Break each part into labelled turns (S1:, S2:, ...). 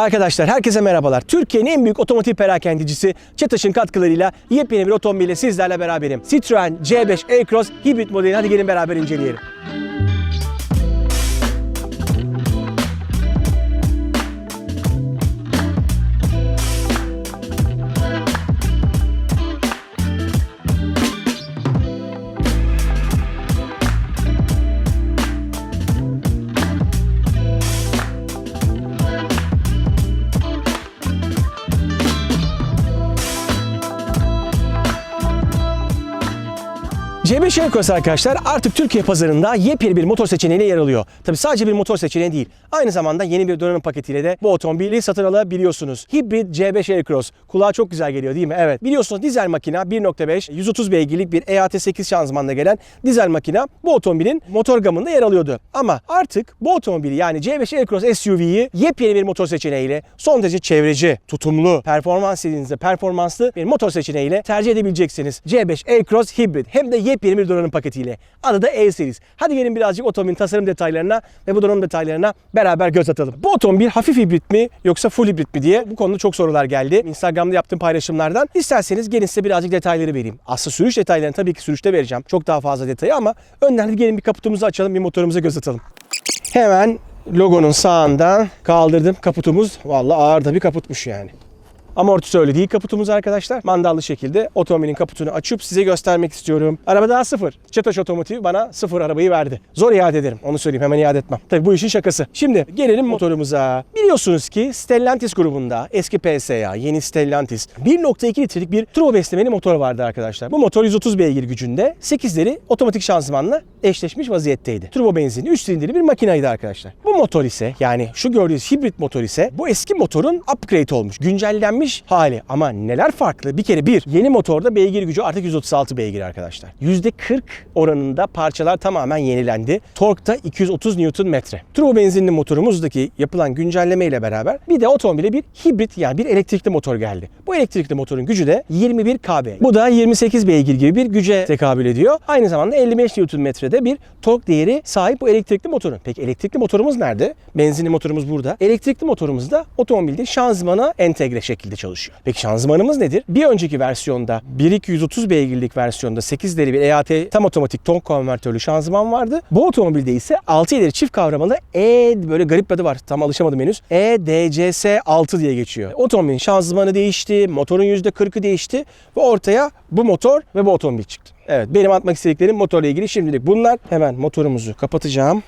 S1: Arkadaşlar herkese merhabalar. Türkiye'nin en büyük otomotiv perakendicisi Çetaş'ın katkılarıyla yepyeni bir otomobille sizlerle beraberim. Citroen C5 Aircross hibrit modelini hadi gelin beraber inceleyelim. C5 Aircross arkadaşlar artık Türkiye pazarında yepyeni bir motor seçeneğiyle yer alıyor. Tabi sadece bir motor seçeneği değil. Aynı zamanda yeni bir donanım paketiyle de bu otomobili satın alabiliyorsunuz. Hibrit C5 Aircross. Kulağa çok güzel geliyor değil mi? Evet. Biliyorsunuz dizel makina 1.5 130 beygirlik bir E EAT8 şanzımanla gelen dizel makina bu otomobilin motor gamında yer alıyordu. Ama artık bu otomobili yani C5 Aircross SUV'yi yepyeni bir motor seçeneğiyle son derece çevreci, tutumlu, performans istediğinizde performanslı bir motor seçeneğiyle tercih edebileceksiniz. C5 Aircross Hybrid hem de yepyeni bir donanım paketiyle. Adı da E-Series. Hadi gelin birazcık otomobilin tasarım detaylarına ve bu donanım detaylarına beraber göz atalım. Bu otomobil hafif hibrit mi yoksa full hibrit mi diye bu konuda çok sorular geldi. Instagram'da yaptığım paylaşımlardan. İsterseniz gelin size birazcık detayları vereyim. Aslında sürüş detaylarını tabii ki sürüşte vereceğim. Çok daha fazla detayı ama önden gelin bir kaputumuzu açalım, bir motorumuza göz atalım. Hemen logonun sağından kaldırdım kaputumuz. Vallahi ağır da bir kaputmuş yani. Amortisörlü değil kaputumuz arkadaşlar. Mandallı şekilde otomobilin kaputunu açıp size göstermek istiyorum. Araba daha sıfır. Çetaş Otomotiv bana sıfır arabayı verdi. Zor iade ederim. Onu söyleyeyim hemen iade etmem. Tabii bu işin şakası. Şimdi gelelim motorumuza. Biliyorsunuz ki Stellantis grubunda eski PSA, yeni Stellantis 1.2 litrelik bir turbo beslemeli motor vardı arkadaşlar. Bu motor 130 beygir gücünde 8'leri otomatik şanzımanla eşleşmiş vaziyetteydi. Turbo benzinli 3 silindirli bir makinaydı arkadaşlar. Bu motor ise yani şu gördüğünüz hibrit motor ise bu eski motorun upgrade olmuş, güncellenmiş hali. Ama neler farklı? Bir kere bir, yeni motorda beygir gücü artık 136 beygir arkadaşlar. %40 oranında parçalar tamamen yenilendi. Torkta 230 Nm. Turbo benzinli motorumuzdaki yapılan güncelleme ile beraber bir de otomobile bir hibrit yani bir elektrikli motor geldi. Bu elektrikli motorun gücü de 21 kB. Bu da 28 beygir gibi bir güce tekabül ediyor. Aynı zamanda 55 Nm'de bir tork değeri sahip bu elektrikli motorun. Peki elektrikli motorumuz nerede? Benzinli motorumuz burada. Elektrikli motorumuz da otomobilde şanzımana entegre şekilde çalışıyor. Peki şanzımanımız nedir? Bir önceki versiyonda 1.230 beygirlik versiyonda 8 deri bir EAT tam otomatik ton konvertörlü şanzıman vardı. Bu otomobilde ise 6 ileri çift kavramalı E böyle garip bir adı var. Tam alışamadım henüz. EDCS 6 diye geçiyor. Otomobilin şanzımanı değişti, motorun %40'ı değişti ve ortaya bu motor ve bu otomobil çıktı. Evet benim atmak istediklerim motorla ilgili şimdilik bunlar. Hemen motorumuzu kapatacağım.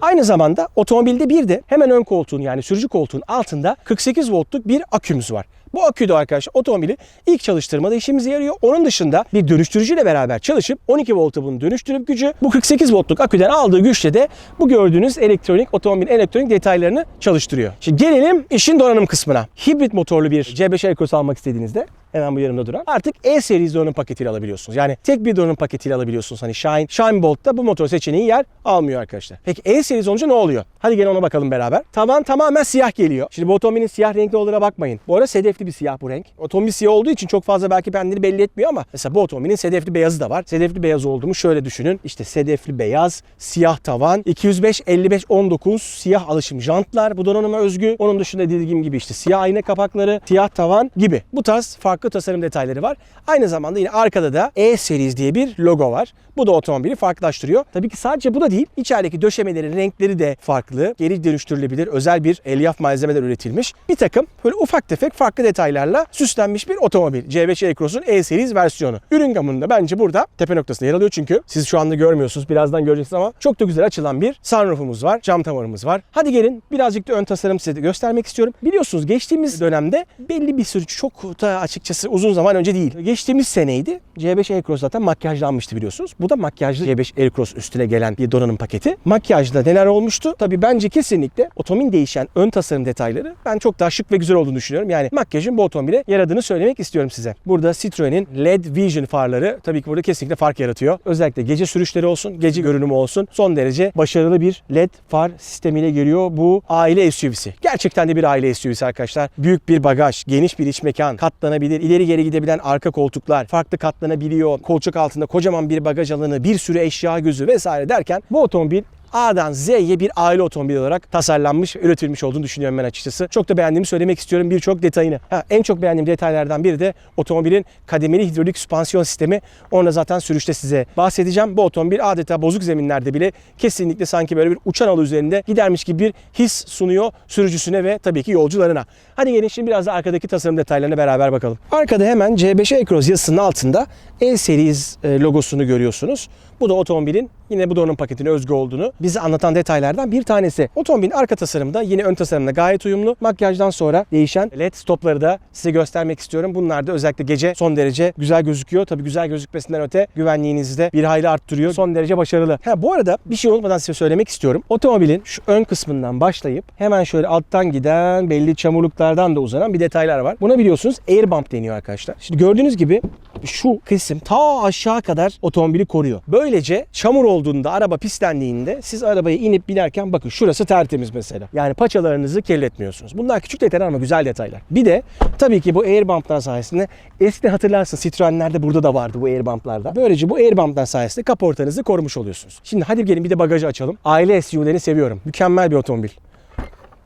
S1: Aynı zamanda otomobilde bir de hemen ön koltuğun yani sürücü koltuğun altında 48 voltluk bir akümüz var. Bu akü de arkadaşlar otomobili ilk çalıştırmada işimize yarıyor. Onun dışında bir dönüştürücüyle beraber çalışıp 12 volta bunu dönüştürüp gücü bu 48 voltluk aküden aldığı güçle de bu gördüğünüz elektronik otomobil elektronik detaylarını çalıştırıyor. Şimdi gelelim işin donanım kısmına. Hibrit motorlu bir C5 Aircross almak istediğinizde hemen bu yanımda duran. Artık E serisi donanım paketiyle alabiliyorsunuz. Yani tek bir donanım paketiyle alabiliyorsunuz. Hani Shine, Shine Bolt'ta bu motor seçeneği yer almıyor arkadaşlar. Peki E serisi olunca ne oluyor? Hadi gelin ona bakalım beraber. Tavan tamamen siyah geliyor. Şimdi bu otomobilin siyah renkli olduğuna bakmayın. Bu arada sedefli bir siyah bu renk. Otomobil siyah olduğu için çok fazla belki kendini belli etmiyor ama mesela bu otomobilin sedefli beyazı da var. Sedefli beyaz olduğumu şöyle düşünün. İşte sedefli beyaz, siyah tavan, 205 55 19 siyah alışım jantlar bu donanıma özgü. Onun dışında dediğim gibi işte siyah ayna kapakları, siyah tavan gibi. Bu tarz farklı tasarım detayları var. Aynı zamanda yine arkada da E Series diye bir logo var. Bu da otomobili farklılaştırıyor. Tabii ki sadece bu da değil. İçerideki döşemelerin renkleri de farklı. Geri dönüştürülebilir özel bir elyaf malzemeler üretilmiş. Bir takım böyle ufak tefek farklı detaylarla süslenmiş bir otomobil. C5 Aircross'un E Series versiyonu. Ürün gamında bence burada tepe noktasında yer alıyor çünkü siz şu anda görmüyorsunuz. Birazdan göreceksiniz ama çok da güzel açılan bir sunroofumuz var. Cam tavanımız var. Hadi gelin birazcık da ön tasarım size göstermek istiyorum. Biliyorsunuz geçtiğimiz dönemde belli bir sürü çok da açıkçası uzun zaman önce değil. Geçtiğimiz seneydi. C5 Aircross zaten makyajlanmıştı biliyorsunuz. Bu da makyajlı C5 Aircross üstüne gelen bir donanım paketi. Makyajda neler olmuştu? Tabii bence kesinlikle otomobilin değişen ön tasarım detayları ben çok daha şık ve güzel olduğunu düşünüyorum. Yani makyajın bu otomobile yaradığını söylemek istiyorum size. Burada Citroen'in LED Vision farları tabii ki burada kesinlikle fark yaratıyor. Özellikle gece sürüşleri olsun, gece görünümü olsun son derece başarılı bir LED far sistemiyle geliyor bu aile SUV'si. Gerçekten de bir aile SUV'si arkadaşlar. Büyük bir bagaj, geniş bir iç mekan, katlanabilir, ileri geri gidebilen arka koltuklar, farklı katlanabiliyor. Kolçak altında kocaman bir bagaj alanı, bir sürü eşya gözü vesaire derken bu otomobil A'dan Z'ye bir aile otomobili olarak tasarlanmış, üretilmiş olduğunu düşünüyorum ben açıkçası. Çok da beğendiğimi söylemek istiyorum birçok detayını. Ha, en çok beğendiğim detaylardan biri de otomobilin kademeli hidrolik süspansiyon sistemi. Onu zaten sürüşte size bahsedeceğim. Bu otomobil adeta bozuk zeminlerde bile kesinlikle sanki böyle bir uçan alı üzerinde gidermiş gibi bir his sunuyor sürücüsüne ve tabii ki yolcularına. Hadi gelin şimdi biraz da arkadaki tasarım detaylarına beraber bakalım. Arkada hemen C5 Acros yazısının altında L Series e, logosunu görüyorsunuz. Bu da otomobilin yine bu da onun paketine özgü olduğunu bize anlatan detaylardan bir tanesi. Otomobilin arka tasarımı da yine ön tasarımla gayet uyumlu. Makyajdan sonra değişen led stopları da size göstermek istiyorum. Bunlar da özellikle gece son derece güzel gözüküyor. Tabii güzel gözükmesinden öte güvenliğinizi de bir hayli arttırıyor. Son derece başarılı. Ha bu arada bir şey olmadan size söylemek istiyorum. Otomobilin şu ön kısmından başlayıp hemen şöyle alttan giden belli çamurluklardan da uzanan bir detaylar var. Buna biliyorsunuz air bump deniyor arkadaşlar. Şimdi gördüğünüz gibi şu kısım ta aşağı kadar otomobili koruyor. Böylece çamur olduğunda araba pislendiğinde siz arabaya inip binerken bakın şurası tertemiz mesela. Yani paçalarınızı kirletmiyorsunuz. Bunlar küçük detaylar ama güzel detaylar. Bir de tabii ki bu air bump'lar sayesinde eskiden hatırlarsın Citroen'lerde burada da vardı bu air bump'larda. Böylece bu air bump'lar sayesinde kaportanızı korumuş oluyorsunuz. Şimdi hadi gelin bir de bagajı açalım. Aile SUV'lerini seviyorum. Mükemmel bir otomobil.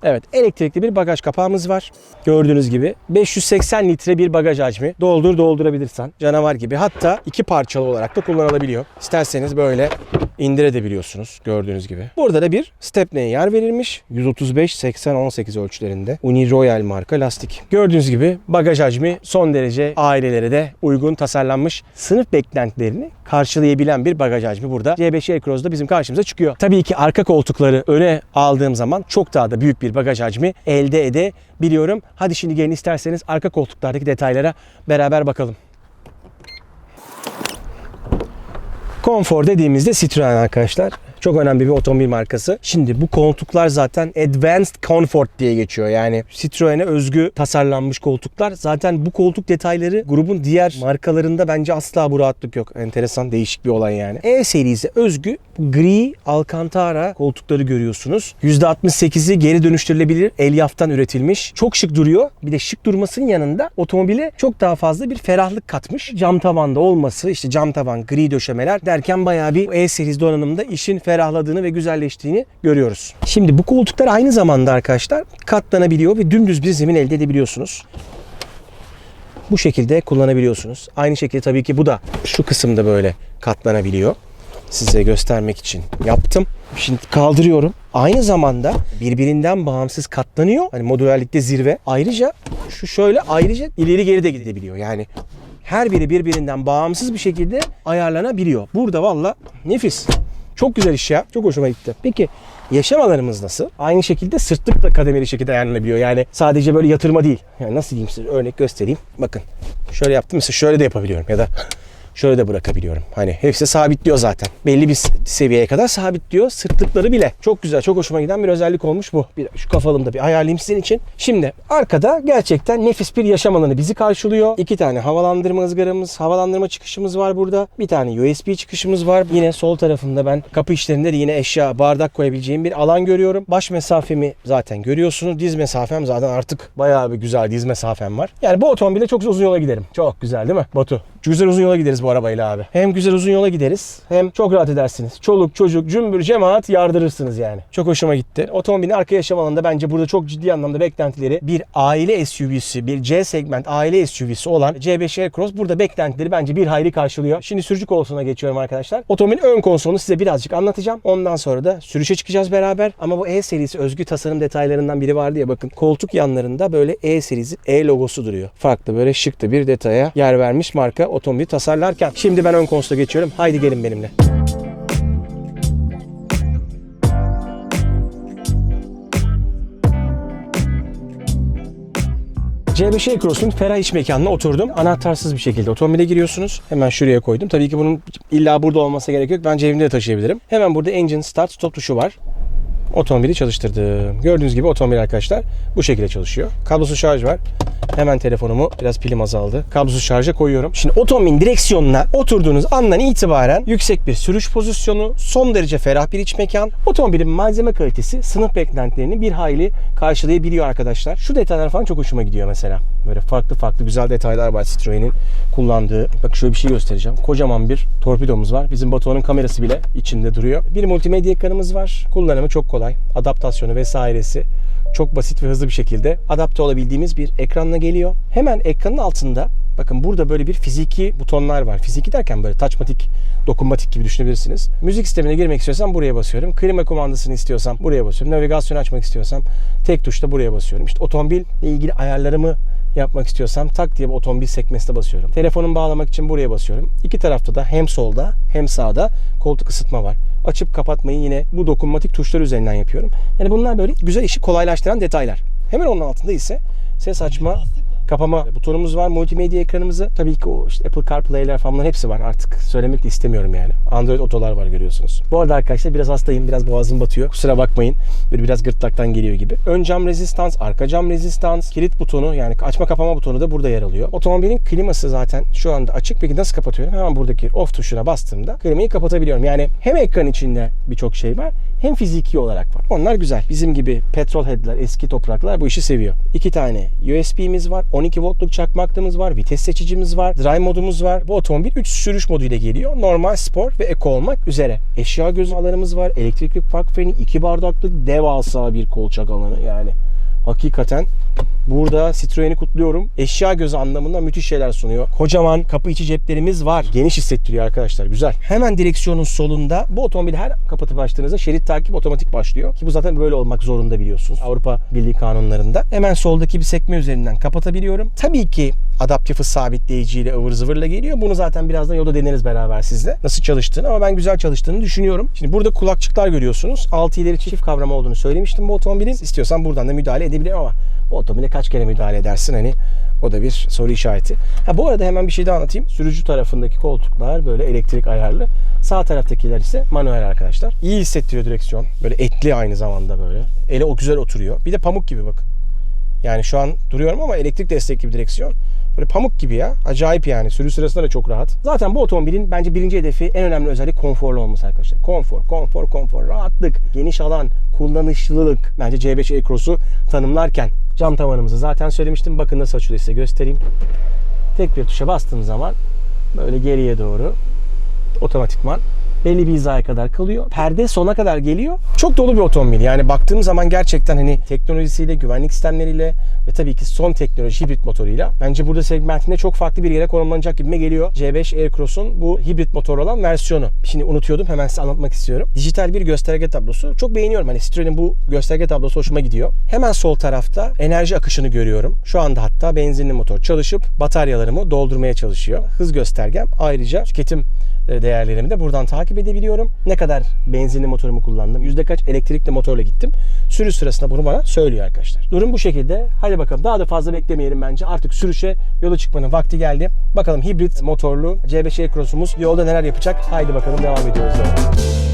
S1: Evet elektrikli bir bagaj kapağımız var. Gördüğünüz gibi 580 litre bir bagaj hacmi. Doldur doldurabilirsen canavar gibi. Hatta iki parçalı olarak da kullanılabiliyor. İsterseniz böyle indirebiliyorsunuz gördüğünüz gibi. Burada da bir stepneye yer verilmiş. 135 80 18 ölçülerinde. Uni Royal marka lastik. Gördüğünüz gibi bagaj hacmi son derece ailelere de uygun tasarlanmış. Sınıf beklentilerini karşılayabilen bir bagaj hacmi burada. C5 Aircross'da bizim karşımıza çıkıyor. Tabii ki arka koltukları öne aldığım zaman çok daha da büyük bir bagaj hacmi elde edebiliyorum. Hadi şimdi gelin isterseniz arka koltuklardaki detaylara beraber bakalım. Konfor dediğimizde Citroen arkadaşlar. Çok önemli bir otomobil markası. Şimdi bu koltuklar zaten Advanced Comfort diye geçiyor. Yani Citroen'e özgü tasarlanmış koltuklar. Zaten bu koltuk detayları grubun diğer markalarında bence asla bu rahatlık yok. Enteresan, değişik bir olay yani. E serisi özgü gri Alcantara koltukları görüyorsunuz. %68'i geri dönüştürülebilir elyaftan üretilmiş. Çok şık duruyor. Bir de şık durmasının yanında otomobile çok daha fazla bir ferahlık katmış. Cam tavanda olması, işte cam tavan, gri döşemeler derken bayağı bir E serisi donanımda işin ferahladığını ve güzelleştiğini görüyoruz. Şimdi bu koltuklar aynı zamanda arkadaşlar katlanabiliyor ve dümdüz bir zemin elde edebiliyorsunuz. Bu şekilde kullanabiliyorsunuz. Aynı şekilde tabii ki bu da şu kısımda böyle katlanabiliyor. Size göstermek için yaptım. Şimdi kaldırıyorum. Aynı zamanda birbirinden bağımsız katlanıyor. Hani modülerlikte zirve. Ayrıca şu şöyle ayrıca ileri geri de gidebiliyor. Yani her biri birbirinden bağımsız bir şekilde ayarlanabiliyor. Burada valla nefis. Çok güzel iş ya. Çok hoşuma gitti. Peki yaşam alanımız nasıl? Aynı şekilde sırtlık da kademeli şekilde ayarlanabiliyor. Yani sadece böyle yatırma değil. Yani nasıl diyeyim size örnek göstereyim. Bakın şöyle yaptım mesela şöyle de yapabiliyorum ya da şöyle de bırakabiliyorum. Hani hepsi sabitliyor zaten. Belli bir seviyeye kadar sabitliyor. Sırtlıkları bile. Çok güzel, çok hoşuma giden bir özellik olmuş bu. Bir, şu kafalımda bir ayarlayayım sizin için. Şimdi arkada gerçekten nefis bir yaşam alanı bizi karşılıyor. İki tane havalandırma ızgaramız, havalandırma çıkışımız var burada. Bir tane USB çıkışımız var. Yine sol tarafında ben kapı işlerinde de yine eşya, bardak koyabileceğim bir alan görüyorum. Baş mesafemi zaten görüyorsunuz. Diz mesafem zaten artık bayağı bir güzel diz mesafem var. Yani bu otomobile çok uzun yola giderim. Çok güzel değil mi Batu? Güzel uzun yola gideriz bu arabayla abi. Hem güzel uzun yola gideriz hem çok rahat edersiniz. Çoluk çocuk cümbür cemaat yardırırsınız yani. Çok hoşuma gitti. Otomobilin arka yaşam alanında bence burada çok ciddi anlamda beklentileri bir aile SUV'si, bir C segment aile SUV'si olan C5 Aircross burada beklentileri bence bir hayli karşılıyor. Şimdi sürücü konsoluna geçiyorum arkadaşlar. Otomobilin ön konsolunu size birazcık anlatacağım. Ondan sonra da sürüşe çıkacağız beraber. Ama bu E serisi özgü tasarım detaylarından biri vardı ya bakın. Koltuk yanlarında böyle E serisi E logosu duruyor. Farklı böyle şıklı bir detaya yer vermiş marka otomobili tasarlarken. Şimdi ben ön konsola geçiyorum. Haydi gelin benimle. C5 Aircross'un ferah iç mekanına oturdum. Anahtarsız bir şekilde otomobile giriyorsunuz. Hemen şuraya koydum. Tabii ki bunun illa burada olması gerek yok. Ben cebimde de taşıyabilirim. Hemen burada Engine Start Stop tuşu var. Otomobili çalıştırdım. Gördüğünüz gibi otomobil arkadaşlar bu şekilde çalışıyor. Kablosuz şarj var. Hemen telefonumu biraz pilim azaldı. Kablosuz şarja koyuyorum. Şimdi otomobilin direksiyonuna oturduğunuz andan itibaren yüksek bir sürüş pozisyonu, son derece ferah bir iç mekan, otomobilin malzeme kalitesi sınıf beklentilerini bir hayli karşılayabiliyor arkadaşlar. Şu detaylar falan çok hoşuma gidiyor mesela. Böyle farklı farklı güzel detaylar var Citroen'in kullandığı. Bak şöyle bir şey göstereceğim. Kocaman bir torpidomuz var. Bizim Batuhan'ın kamerası bile içinde duruyor. Bir multimedya ekranımız var. Kullanımı çok kolay. Adaptasyonu vesairesi çok basit ve hızlı bir şekilde adapte olabildiğimiz bir ekranla geliyor. Hemen ekranın altında bakın burada böyle bir fiziki butonlar var. Fiziki derken böyle touchmatik, dokunmatik gibi düşünebilirsiniz. Müzik sistemine girmek istiyorsam buraya basıyorum. Klima kumandasını istiyorsam buraya basıyorum. Navigasyon açmak istiyorsam tek tuşla buraya basıyorum. İşte otomobille ilgili ayarlarımı yapmak istiyorsam tak diye otomobil sekmesine basıyorum. Telefonumu bağlamak için buraya basıyorum. İki tarafta da hem solda hem sağda koltuk ısıtma var. Açıp kapatmayı yine bu dokunmatik tuşlar üzerinden yapıyorum. Yani bunlar böyle güzel işi kolaylaştıran detaylar. Hemen onun altında ise ses açma kapama butonumuz var. Multimedya ekranımızı. Tabii ki o işte Apple CarPlay'ler falan hepsi var. Artık söylemek de istemiyorum yani. Android otolar var görüyorsunuz. Bu arada arkadaşlar biraz hastayım. Biraz boğazım batıyor. Kusura bakmayın. Böyle biraz gırtlaktan geliyor gibi. Ön cam rezistans, arka cam rezistans, kilit butonu yani açma kapama butonu da burada yer alıyor. Otomobilin kliması zaten şu anda açık. Peki nasıl kapatıyorum? Hemen buradaki off tuşuna bastığımda klimayı kapatabiliyorum. Yani hem ekran içinde birçok şey var hem fiziki olarak var. Onlar güzel. Bizim gibi petrol headler, eski topraklar bu işi seviyor. İki tane USB'miz var. 12 voltluk çakmaklığımız var. Vites seçicimiz var. Drive modumuz var. Bu otomobil 3 sürüş moduyla geliyor. Normal, spor ve eko olmak üzere. Eşya göz alanımız var. Elektrikli park freni, 2 bardaklık devasa bir kolçak alanı yani. Hakikaten burada Citroen'i kutluyorum. Eşya gözü anlamında müthiş şeyler sunuyor. Kocaman kapı içi ceplerimiz var. Geniş hissettiriyor arkadaşlar. Güzel. Hemen direksiyonun solunda bu otomobil her kapatıp açtığınızda şerit takip otomatik başlıyor. Ki bu zaten böyle olmak zorunda biliyorsunuz. Avrupa Birliği kanunlarında. Hemen soldaki bir sekme üzerinden kapatabiliyorum. Tabii ki adaptif hız sabitleyiciyle ıvır zıvırla geliyor. Bunu zaten birazdan yolda deneriz beraber sizle. Nasıl çalıştığını ama ben güzel çalıştığını düşünüyorum. Şimdi burada kulakçıklar görüyorsunuz. 6 ileri çift kavrama olduğunu söylemiştim bu otomobilin. İstiyorsan buradan da müdahale edebilirim ama bu otomobile kaç kere müdahale edersin hani o da bir soru işareti. Ha bu arada hemen bir şey daha anlatayım. Sürücü tarafındaki koltuklar böyle elektrik ayarlı. Sağ taraftakiler ise manuel arkadaşlar. İyi hissettiriyor direksiyon. Böyle etli aynı zamanda böyle. Ele o güzel oturuyor. Bir de pamuk gibi bakın. Yani şu an duruyorum ama elektrik destekli bir direksiyon. Böyle pamuk gibi ya. Acayip yani. Sürüş sırasında da çok rahat. Zaten bu otomobilin bence birinci hedefi en önemli özellik konforlu olması arkadaşlar. Konfor, konfor, konfor, rahatlık, geniş alan, kullanışlılık. Bence C5 Aircross'u tanımlarken cam tavanımızı zaten söylemiştim. Bakın nasıl açılıyor size göstereyim. Tek bir tuşa bastığım zaman böyle geriye doğru otomatikman belli bir hizaya kadar kalıyor. Perde sona kadar geliyor. Çok dolu bir otomobil. Yani baktığım zaman gerçekten hani teknolojisiyle, güvenlik sistemleriyle ve tabii ki son teknoloji hibrit motoruyla bence burada segmentinde çok farklı bir yere konumlanacak gibime geliyor. C5 Aircross'un bu hibrit motor olan versiyonu. Şimdi unutuyordum hemen size anlatmak istiyorum. Dijital bir gösterge tablosu. Çok beğeniyorum. Hani Citroen'in bu gösterge tablosu hoşuma gidiyor. Hemen sol tarafta enerji akışını görüyorum. Şu anda hatta benzinli motor çalışıp bataryalarımı doldurmaya çalışıyor. Hız göstergem ayrıca tüketim değerlerimi de buradan takip edebiliyorum. Ne kadar benzinli motorumu kullandım, yüzde kaç elektrikli motorla gittim. Sürüş sırasında bunu bana söylüyor arkadaşlar. Durum bu şekilde. Hadi bakalım daha da fazla beklemeyelim bence. Artık sürüşe yola çıkmanın vakti geldi. Bakalım hibrit motorlu C5 Aircross'umuz yolda neler yapacak? Haydi bakalım devam ediyoruz. Konfor,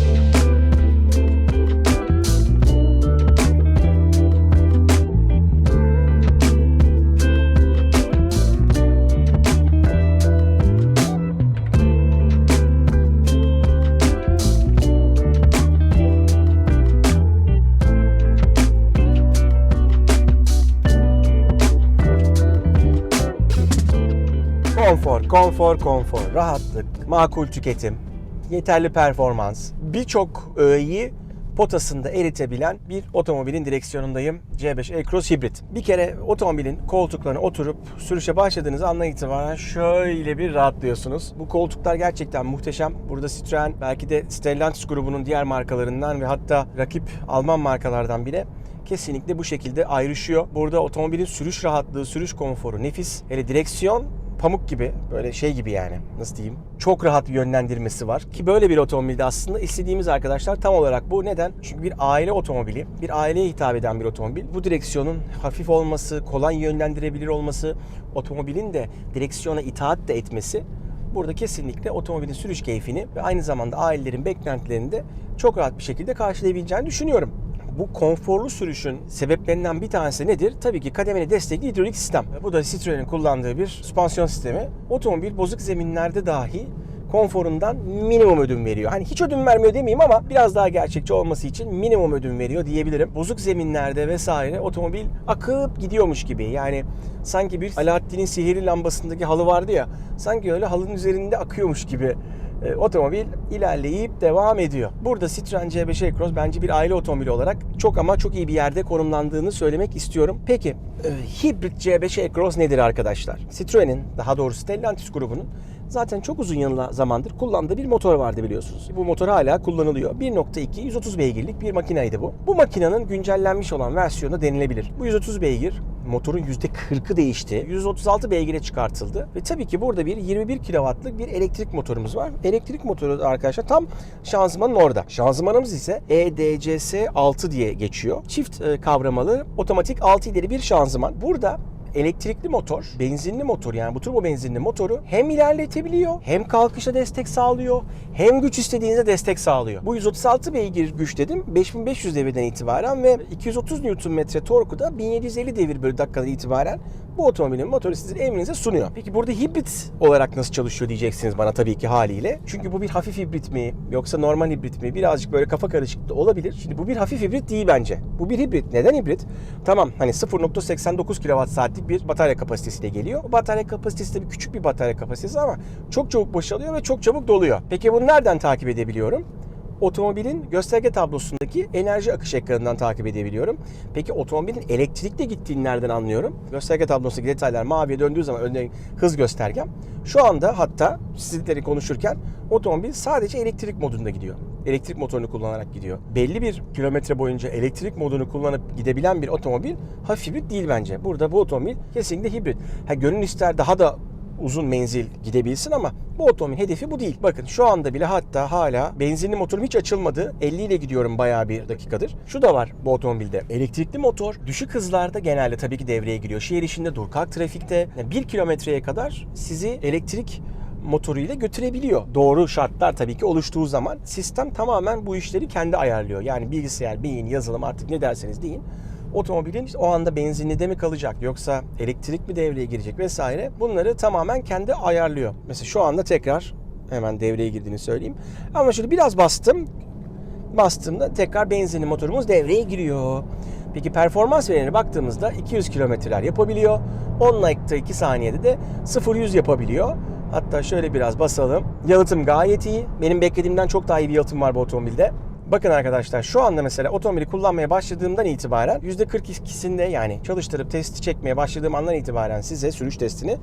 S1: konfor, konfor, rahatlık, makul tüketim, yeterli performans, birçok öğeyi potasında eritebilen bir otomobilin direksiyonundayım. C5 Aircross Hibrit. Bir kere otomobilin koltuklarına oturup sürüşe başladığınız andan itibaren şöyle bir rahatlıyorsunuz. Bu koltuklar gerçekten muhteşem. Burada Citroen belki de Stellantis grubunun diğer markalarından ve hatta rakip Alman markalardan bile kesinlikle bu şekilde ayrışıyor. Burada otomobilin sürüş rahatlığı, sürüş konforu nefis. Hele direksiyon pamuk gibi böyle şey gibi yani nasıl diyeyim çok rahat bir yönlendirmesi var. Ki böyle bir otomobilde aslında istediğimiz arkadaşlar tam olarak bu. Neden? Çünkü bir aile otomobili bir aileye hitap eden bir otomobil. Bu direksiyonun hafif olması kolay yönlendirebilir olması otomobilin de direksiyona itaat de etmesi burada kesinlikle otomobilin sürüş keyfini ve aynı zamanda ailelerin beklentilerini de çok rahat bir şekilde karşılayabileceğini düşünüyorum. Bu konforlu sürüşün sebeplerinden bir tanesi nedir? Tabii ki kademeli destekli hidrolik sistem. Bu da Citroen'in kullandığı bir süspansiyon sistemi. Otomobil bozuk zeminlerde dahi konforundan minimum ödün veriyor. Hani hiç ödün vermiyor demeyeyim ama biraz daha gerçekçi olması için minimum ödün veriyor diyebilirim. Bozuk zeminlerde vesaire otomobil akıp gidiyormuş gibi. Yani sanki bir Alaaddin'in sihirli lambasındaki halı vardı ya. Sanki öyle halının üzerinde akıyormuş gibi e, otomobil ilerleyip devam ediyor. Burada Citroen C5 Aircross bence bir aile otomobili olarak çok ama çok iyi bir yerde konumlandığını söylemek istiyorum. Peki e, hibrit C5 Aircross nedir arkadaşlar? Citroen'in daha doğrusu Stellantis grubunun zaten çok uzun yıllar zamandır kullandığı bir motor vardı biliyorsunuz. Bu motor hala kullanılıyor. 1.2 130 beygirlik bir makineydi bu. Bu makinenin güncellenmiş olan versiyonu denilebilir. Bu 130 beygir motorun %40'ı değişti. 136 beygire çıkartıldı. Ve tabii ki burada bir 21 kW'lık bir elektrik motorumuz var. Elektrik motoru da arkadaşlar tam şanzımanın orada. Şanzımanımız ise EDCS 6 diye geçiyor. Çift e, kavramalı otomatik 6 ileri bir şanzıman. Burada elektrikli motor, benzinli motor yani bu turbo benzinli motoru hem ilerletebiliyor, hem kalkışa destek sağlıyor, hem güç istediğinizde destek sağlıyor. Bu 136 beygir güç dedim 5500 devirden itibaren ve 230 Nm torku da 1750 devir bölü dakikadan itibaren bu otomobilin motoru sizin emrinize sunuyor. Peki burada hibrit olarak nasıl çalışıyor diyeceksiniz bana tabii ki haliyle. Çünkü bu bir hafif hibrit mi yoksa normal hibrit mi birazcık böyle kafa karışıklığı olabilir. Şimdi bu bir hafif hibrit değil bence. Bu bir hibrit. Neden hibrit? Tamam hani 0.89 kWh bir batarya kapasitesiyle geliyor. Bu batarya kapasitesi de bir küçük bir batarya kapasitesi ama çok çabuk boşalıyor ve çok çabuk doluyor. Peki bunu nereden takip edebiliyorum? otomobilin gösterge tablosundaki enerji akış ekranından takip edebiliyorum. Peki otomobilin elektrikle gittiğini nereden anlıyorum? Gösterge tablosundaki detaylar maviye döndüğü zaman örneğin hız göstergem. Şu anda hatta sizleri konuşurken otomobil sadece elektrik modunda gidiyor. Elektrik motorunu kullanarak gidiyor. Belli bir kilometre boyunca elektrik modunu kullanıp gidebilen bir otomobil hafif hibrit değil bence. Burada bu otomobil kesinlikle hibrit. Ha, gönül ister daha da uzun menzil gidebilsin ama bu otomobilin hedefi bu değil. Bakın şu anda bile hatta hala benzinli motorum hiç açılmadı. 50 ile gidiyorum bayağı bir dakikadır. Şu da var bu otomobilde. Elektrikli motor düşük hızlarda genelde tabii ki devreye giriyor. Şehir içinde dur kalk trafikte 1 kilometreye kadar sizi elektrik motoruyla götürebiliyor. Doğru şartlar tabii ki oluştuğu zaman sistem tamamen bu işleri kendi ayarlıyor. Yani bilgisayar, beyin, yazılım artık ne derseniz deyin otomobilin o anda benzinli mi kalacak yoksa elektrik mi devreye girecek vesaire bunları tamamen kendi ayarlıyor. Mesela şu anda tekrar hemen devreye girdiğini söyleyeyim. Ama şöyle biraz bastım. Bastığımda tekrar benzinli motorumuz devreye giriyor. Peki performans verilerine baktığımızda 200 kilometreler yapabiliyor. 10.2 saniyede de 0-100 yapabiliyor. Hatta şöyle biraz basalım. Yalıtım gayet iyi. Benim beklediğimden çok daha iyi bir yalıtım var bu otomobilde. Bakın arkadaşlar şu anda mesela otomobili kullanmaya başladığımdan itibaren %42'sinde yani çalıştırıp testi çekmeye başladığım andan itibaren size sürüş testini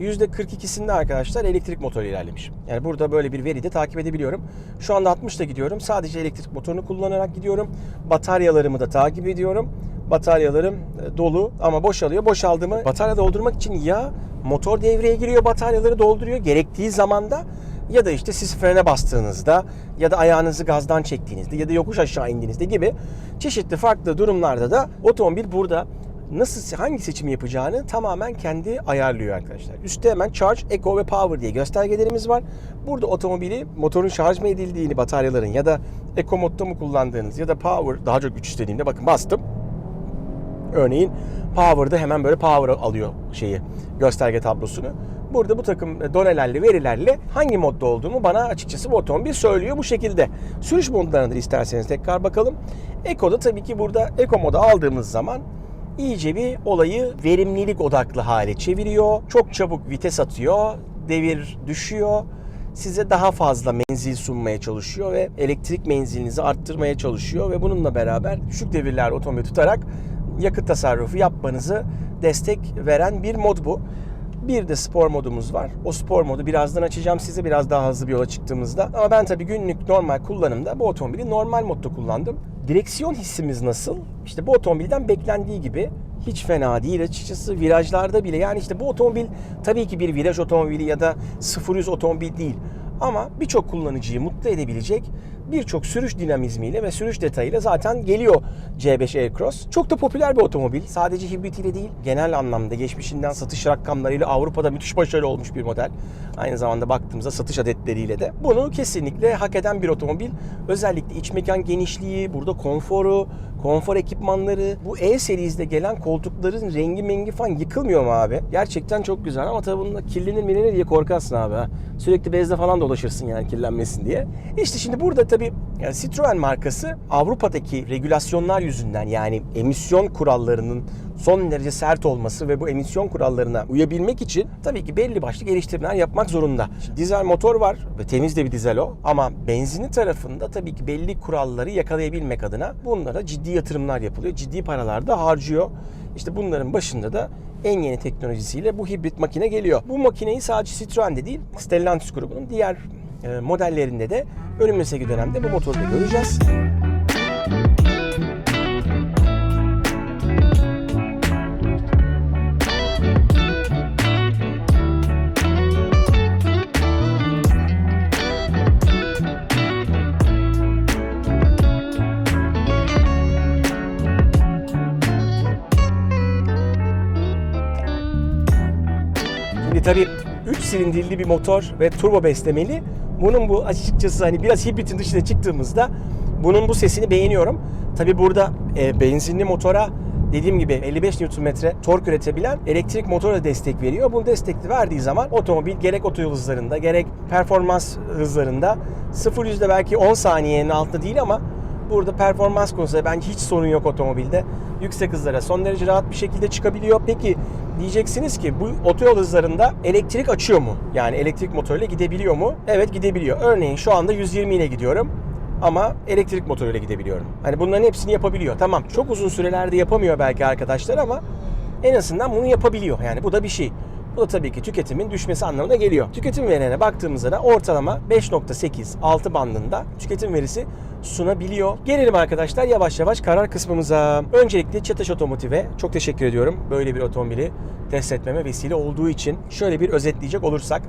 S1: %42'sinde arkadaşlar elektrik motoru ilerlemiş. Yani burada böyle bir veri de takip edebiliyorum. Şu anda 60'da gidiyorum. Sadece elektrik motorunu kullanarak gidiyorum. Bataryalarımı da takip ediyorum. Bataryalarım e, dolu ama boşalıyor. Boşaldığımı batarya doldurmak için ya motor devreye giriyor bataryaları dolduruyor gerektiği zamanda ya da işte siz frene bastığınızda ya da ayağınızı gazdan çektiğinizde ya da yokuş aşağı indiğinizde gibi çeşitli farklı durumlarda da otomobil burada nasıl hangi seçimi yapacağını tamamen kendi ayarlıyor arkadaşlar. Üstte hemen Charge, Eco ve Power diye göstergelerimiz var. Burada otomobili motorun şarj mı edildiğini bataryaların ya da Eco modda mı kullandığınız ya da Power daha çok güç istediğinde bakın bastım. Örneğin Power'da hemen böyle Power alıyor şeyi gösterge tablosunu. Burada bu takım donelerle verilerle hangi modda olduğumu bana açıkçası bu otomobil söylüyor bu şekilde. Sürüş modlarına isterseniz tekrar bakalım. Eco'da tabii ki burada Eco moda aldığımız zaman iyice bir olayı verimlilik odaklı hale çeviriyor. Çok çabuk vites atıyor, devir düşüyor. Size daha fazla menzil sunmaya çalışıyor ve elektrik menzilinizi arttırmaya çalışıyor ve bununla beraber düşük devirler otomobil tutarak yakıt tasarrufu yapmanızı destek veren bir mod bu. Bir de spor modumuz var. O spor modu birazdan açacağım size biraz daha hızlı bir yola çıktığımızda. Ama ben tabii günlük normal kullanımda bu otomobili normal modda kullandım. Direksiyon hissimiz nasıl? İşte bu otomobilden beklendiği gibi hiç fena değil açıkçası virajlarda bile. Yani işte bu otomobil tabii ki bir viraj otomobili ya da 0-100 otomobil değil. Ama birçok kullanıcıyı mutlu edebilecek birçok sürüş dinamizmiyle ve sürüş detayıyla zaten geliyor C5 Aircross. Çok da popüler bir otomobil. Sadece hibritiyle değil, genel anlamda geçmişinden satış rakamlarıyla Avrupa'da müthiş başarılı olmuş bir model. Aynı zamanda baktığımızda satış adetleriyle de. Bunu kesinlikle hak eden bir otomobil. Özellikle iç mekan genişliği, burada konforu, konfor ekipmanları, bu E serisinde gelen koltukların rengi mengi falan yıkılmıyor mu abi? Gerçekten çok güzel ama tabii bunda kirlenir milenir diye korkarsın abi. Sürekli bezle falan dolaşırsın yani kirlenmesin diye. İşte şimdi burada tabii yani Citroen markası Avrupa'daki regülasyonlar yüzünden yani emisyon kurallarının son derece sert olması ve bu emisyon kurallarına uyabilmek için tabii ki belli başlı geliştirmeler yapmak zorunda. Dizel motor var ve temiz de bir dizel o ama benzinli tarafında tabii ki belli kuralları yakalayabilmek adına bunlara ciddi yatırımlar yapılıyor. Ciddi paralar da harcıyor. İşte bunların başında da en yeni teknolojisiyle bu hibrit makine geliyor. Bu makineyi sadece Citroen'de değil, Stellantis grubunun diğer modellerinde de önümüzdeki dönemde bu motoru da göreceğiz. Şimdi tabii 3 silindirli bir motor ve turbo beslemeli. Bunun bu açıkçası hani biraz hibritin dışına çıktığımızda bunun bu sesini beğeniyorum. Tabii burada e, benzinli motora dediğim gibi 55 Nm tork üretebilen elektrik motora da destek veriyor. Bu destek verdiği zaman otomobil gerek otoyol hızlarında gerek performans hızlarında 0 yüzde belki 10 saniyenin altında değil ama Burada performans konusunda bence hiç sorun yok otomobilde. Yüksek hızlara son derece rahat bir şekilde çıkabiliyor. Peki diyeceksiniz ki bu otoyol hızlarında elektrik açıyor mu? Yani elektrik motoruyla gidebiliyor mu? Evet gidebiliyor. Örneğin şu anda 120 ile gidiyorum ama elektrik motoruyla gidebiliyorum. Hani bunların hepsini yapabiliyor. Tamam çok uzun sürelerde yapamıyor belki arkadaşlar ama en azından bunu yapabiliyor. Yani bu da bir şey. Bu da tabii ki tüketimin düşmesi anlamına geliyor. Tüketim verilerine baktığımızda da ortalama 5.8-6 bandında tüketim verisi sunabiliyor. Gelelim arkadaşlar yavaş yavaş karar kısmımıza. Öncelikle Çeteş Otomotiv'e çok teşekkür ediyorum. Böyle bir otomobili test etmeme vesile olduğu için. Şöyle bir özetleyecek olursak.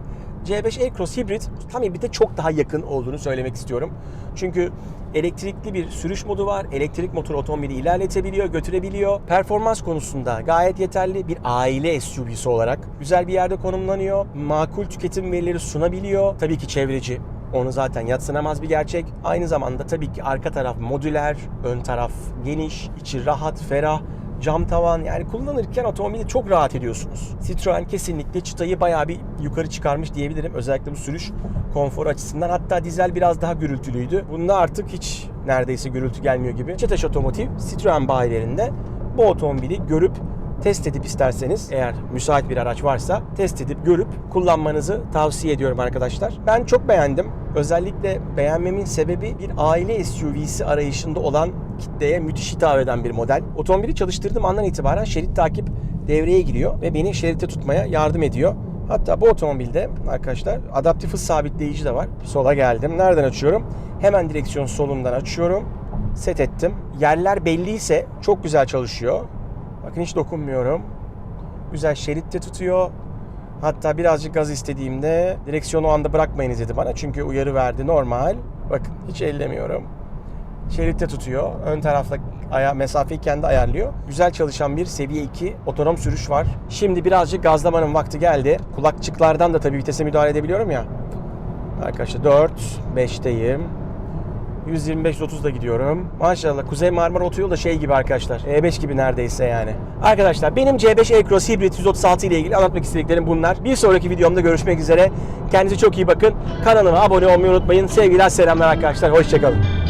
S1: C5 Aircross Hybrid tam hibrite çok daha yakın olduğunu söylemek istiyorum. Çünkü elektrikli bir sürüş modu var. Elektrik motor otomobili ilerletebiliyor, götürebiliyor. Performans konusunda gayet yeterli bir aile SUV'si olarak güzel bir yerde konumlanıyor. Makul tüketim verileri sunabiliyor. Tabii ki çevreci onu zaten yatsınamaz bir gerçek. Aynı zamanda tabii ki arka taraf modüler, ön taraf geniş, içi rahat, ferah cam tavan yani kullanırken otomobili çok rahat ediyorsunuz. Citroen kesinlikle çıtayı bayağı bir yukarı çıkarmış diyebilirim. Özellikle bu sürüş konfor açısından. Hatta dizel biraz daha gürültülüydü. Bunda artık hiç neredeyse gürültü gelmiyor gibi. Çeteş Otomotiv Citroen bayilerinde bu otomobili görüp test edip isterseniz eğer müsait bir araç varsa test edip görüp kullanmanızı tavsiye ediyorum arkadaşlar. Ben çok beğendim. Özellikle beğenmemin sebebi bir aile SUV'si arayışında olan kitleye müthiş hitap eden bir model. Otomobili çalıştırdığım andan itibaren şerit takip devreye giriyor ve beni şeritte tutmaya yardım ediyor. Hatta bu otomobilde arkadaşlar adaptif hız sabitleyici de var. Sola geldim. Nereden açıyorum? Hemen direksiyon solundan açıyorum. Set ettim. Yerler belliyse çok güzel çalışıyor. Bakın hiç dokunmuyorum. Güzel şeritte tutuyor. Hatta birazcık gaz istediğimde direksiyonu o anda bırakmayınız dedi bana. Çünkü uyarı verdi normal. Bakın hiç ellemiyorum. Şeritte tutuyor. Ön tarafta aya mesafeyi kendi ayarlıyor. Güzel çalışan bir seviye 2 otonom sürüş var. Şimdi birazcık gazlamanın vakti geldi. Kulakçıklardan da tabii vitese müdahale edebiliyorum ya. Arkadaşlar 4, 5'teyim. 125-30'da gidiyorum. Maşallah Kuzey Marmara Otoyolu da şey gibi arkadaşlar. E5 gibi neredeyse yani. Arkadaşlar benim C5 Aircross Hybrid 136 ile ilgili anlatmak istediklerim bunlar. Bir sonraki videomda görüşmek üzere. Kendinize çok iyi bakın. Kanalıma abone olmayı unutmayın. Sevgiler selamlar arkadaşlar. Hoşçakalın.